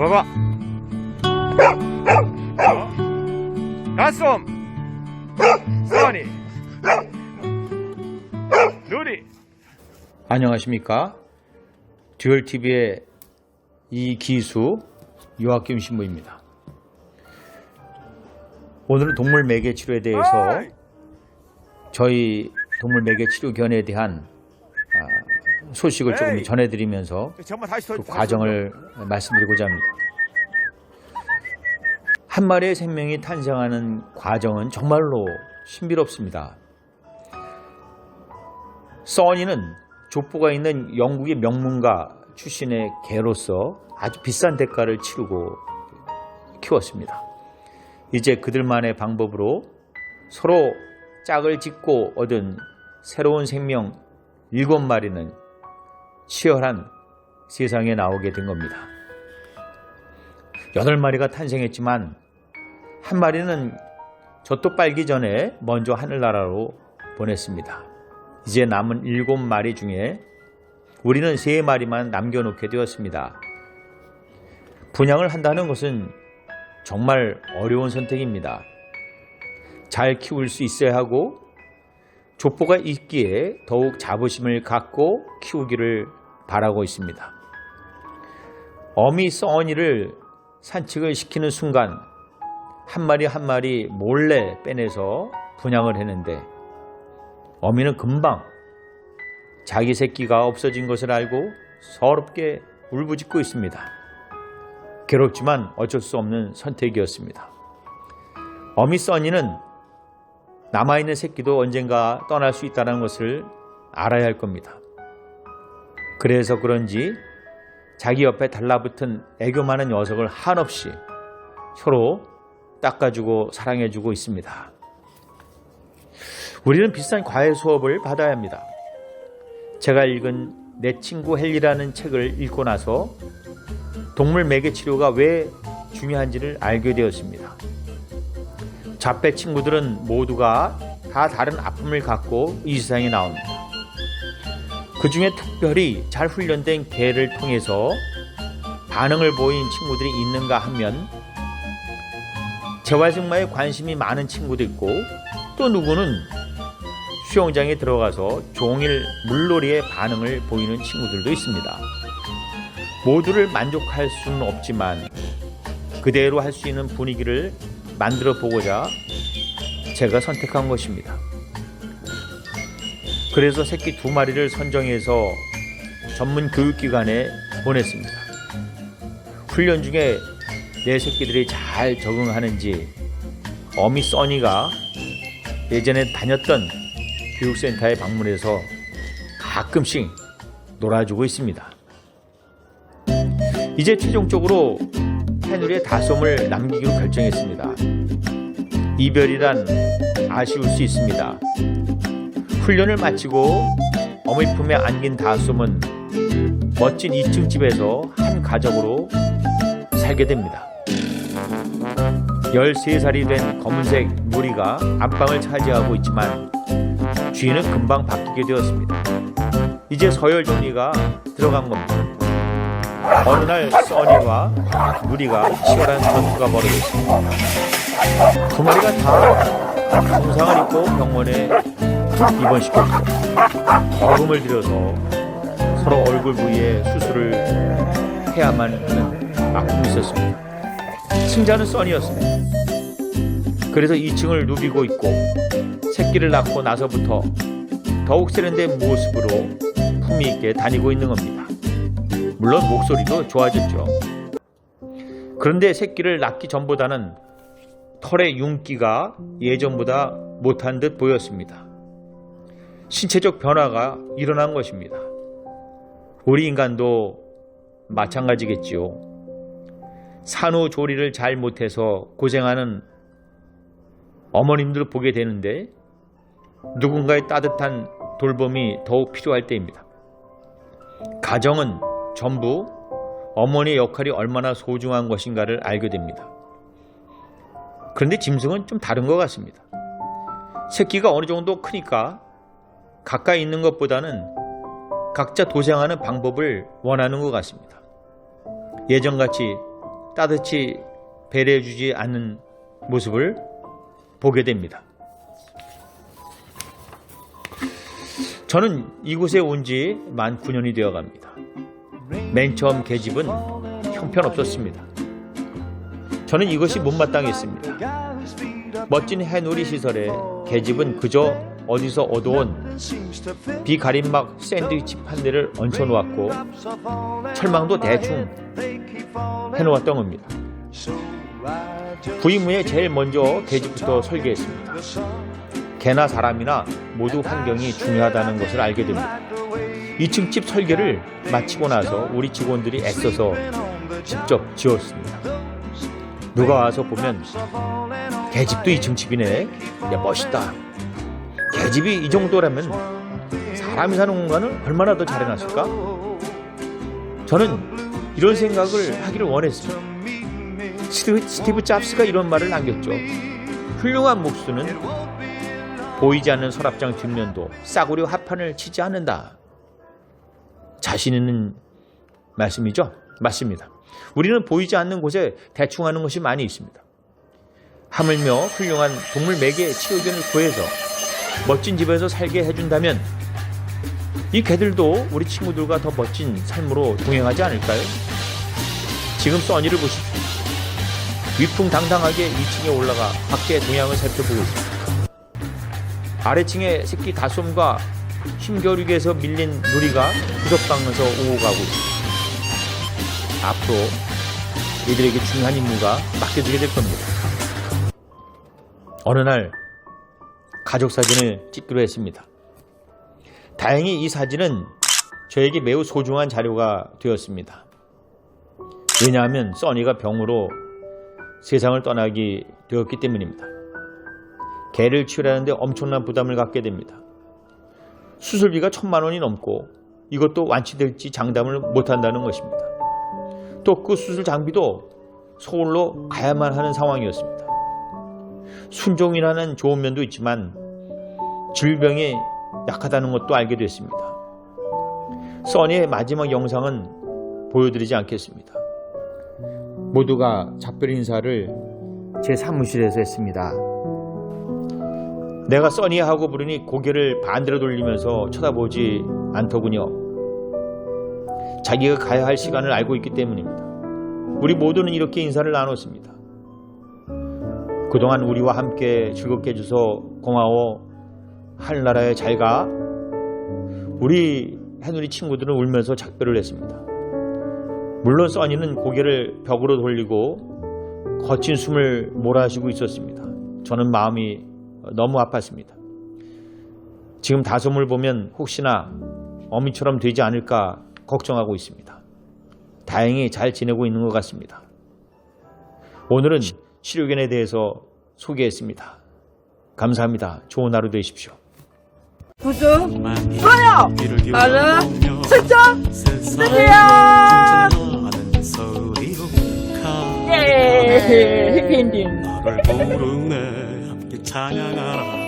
봐봐. 어? 가솜. 써니. 누리. 안녕하십니까. 듀얼TV의 이기수 유학김 신부입니다. 오늘은 동물 매개 치료에 대해서! 저희 동물 매개 치료견에 대한 아, 소식을 조금! 전해드리면서 서그 과정을 말씀드리고자 합니다. 한 마리의 생명이 탄생하는 과정은 정말로 신비롭습니다. 써니는 족보가 있는 영국의 명문가 출신의 개로서 아주 비싼 대가를 치르고 키웠습니다. 이제 그들만의 방법으로 서로 짝을 짓고 얻은 새로운 생명 일곱 마리는 치열한 세상에 나오게 된 겁니다. 여덟 마리가 탄생했지만 한 마리는 젖도 빨기 전에 먼저 하늘나라로 보냈습니다. 이제 남은 일곱 마리 중에 우리는 세 마리만 남겨놓게 되었습니다. 분양을 한다는 것은 정말 어려운 선택입니다. 잘 키울 수 있어야 하고 족보가 있기에 더욱 자부심을 갖고 키우기를 바라고 있습니다. 어미 써니를 산책을 시키는 순간 한 마리 한 마리 몰래 빼내서 분양을 했는데 어미는 금방 자기 새끼가 없어진 것을 알고 서럽게 울부짖고 있습니다. 괴롭지만 어쩔 수 없는 선택이었습니다. 어미 써니는 남아있는 새끼도 언젠가 떠날 수 있다는 것을 알아야 할 겁니다. 그래서 그런지 자기 옆에 달라붙은 애교 많은 녀석을 한없이 서로 닦아주고 사랑해주고 있습니다. 우리는 비싼 과외 수업을 받아야 합니다. 제가 읽은 내 친구 헬리라는 책을 읽고 나서 동물 매개 치료가 왜 중요한지를 알게 되었습니다. 자폐 친구들은 모두가 다 다른 아픔을 갖고 이 세상에 나옵니다. 그 중에 특별히 잘 훈련된 개를 통해서 반응을 보인 친구들이 있는가 하면 재활승마에 관심이 많은 친구도 있고 또 누구는 수영장에 들어가서 종일 물놀이에 반응을 보이는 친구들도 있습니다. 모두를 만족할 수는 없지만 그대로 할 수 있는 분위기를 만들어 보고자 제가 선택한 것입니다. 그래서 새끼 두 마리를 선정해서 전문 교육기관에 보냈습니다. 훈련 중에 내 새끼들이 잘 적응하는지 어미 써니가 예전에 다녔던 교육센터에 방문해서 가끔씩 놀아주고 있습니다. 이제 최종적으로 페누리의 다솜을 남기기로 결정했습니다. 이별이란 아쉬울 수 있습니다. 훈련을 마치고 어머니 품에 안긴 다솜은 멋진 2층 집에서 한 가족으로 살게 됩니다. 13살이 된 검은색 누리가 안방을 차지하고 있지만 주인은 금방 바뀌게 되었습니다. 이제 서열 정리가 들어간 겁니다. 어느 날 써니와 누리가 치열한 전투가 벌어졌습니다. 두 마리가 다 중상을 입고 병원에 입원시켰고 거금을 들여서 서로 얼굴 부위에 수술을 해야만 하는 아픔이 있었습니다. 승자는 써니였습니다. 그래서 2층을 누비고 있고 새끼를 낳고 나서부터 더욱 세련된 모습으로 품위 있게 다니고 있는 겁니다. 물론 목소리도 좋아졌죠. 그런데 새끼를 낳기 전보다는 털의 윤기가 예전보다 못한 듯 보였습니다. 신체적 변화가 일어난 것입니다. 우리 인간도 마찬가지겠지요. 산후조리를 잘 못해서 고생하는 어머님들을 보게 되는데 누군가의 따뜻한 돌봄이 더욱 필요할 때입니다. 가정은 전부 어머니의 역할이 얼마나 소중한 것인가를 알게 됩니다. 그런데 짐승은 좀 다른 것 같습니다. 새끼가 어느 정도 크니까 가까이 있는 것보다는 각자 도생하는 방법을 원하는 것 같습니다. 예전같이 따뜻이 배려해주지 않는 모습을 보게 됩니다. 저는 이곳에 온 지 만 9년이 되어 갑니다. 맨 처음 계집은 형편없었습니다. 저는 이것이 못마땅했습니다. 멋진 해놀이 시설에 계집은 그저 어디서 얻어온 비가림막 샌드위치 판대를 얹혀놓았고 철망도 대충 해놓았던 겁니다. 부임 후에 제일 먼저 계집부터 설계했습니다. 개나 사람이나 모두 환경이 중요하다는 것을 알게 됩니다. 2층 집 설계를 마치고 나서 우리 직원들이 애써서 직접 지었습니다. 누가 와서 보면 개집도 2층 집이네. 야 멋있다. 개집이 이 정도라면 사람이 사는 공간은 얼마나 더 잘해놨을까? 저는 이런 생각을 하기를 원했습니다. 스티브, 잡스가 이런 말을 남겼죠. 훌륭한 목수는 보이지 않는 서랍장 뒷면도 싸구려 합판을 치지 않는다. 자신 있는 말씀이죠? 맞습니다. 우리는 보이지 않는 곳에 대충 하는 것이 많이 있습니다. 하물며 훌륭한 동물 매개 치료견을 구해서 멋진 집에서 살게 해준다면 이 개들도 우리 친구들과 더 멋진 삶으로 동행하지 않을까요? 지금 써니를 보십시오. 위풍당당하게 2층에 올라가 밖의 동향을 살펴보고 있습니다. 아래층에 새끼 다솜과 힘겨루기에서 밀린 누리가 구석방에서 오고 가고 있습니다. 앞으로 이들에게 중요한 임무가 맡겨지게 될 겁니다. 어느 날 가족 사진을 찍기로 했습니다. 다행히 이 사진은 저에게 매우 소중한 자료가 되었습니다. 왜냐하면 써니가 병으로 세상을 떠나기 되었기 때문입니다. 개를 치료하는데 엄청난 부담을 갖게 됩니다. 수술비가 천만 원이 넘고 이것도 완치될지 장담을 못한다는 것입니다. 또 그 수술 장비도 서울로 가야만 하는 상황이었습니다. 순종이라는 좋은 면도 있지만 질병에 약하다는 것도 알게 됐습니다. 써니의 마지막 영상은 보여드리지 않겠습니다. 모두가 작별 인사를 제 사무실에서 했습니다. 내가 써니하고 부르니 고개를 반대로 돌리면서 쳐다보지 않더군요. 자기가 가야 할 시간을 알고 있기 때문입니다. 우리 모두는 이렇게 인사를 나눴습니다. 그동안 우리와 함께 즐겁게 해줘서 고마워. 하늘나라에 잘 가. 우리 해누리 친구들은 울면서 작별을 했습니다. 물론 써니는 고개를 벽으로 돌리고 거친 숨을 몰아쉬고 있었습니다. 저는 마음이 너무 아팠습니다. 지금 다솜을 보면 혹시나 어미처럼 되지 않을까 걱정하고 있습니다. 다행히 잘 지내고 있는 것 같습니다. 오늘은 치료견에 대해서 소개했습니다. 감사합니다. 좋은 하루 되십시오. 구두 좋아요! 알아 설정 쓰세요! 예! 해피엔딩 너를 부르네. 함께 찬양하라고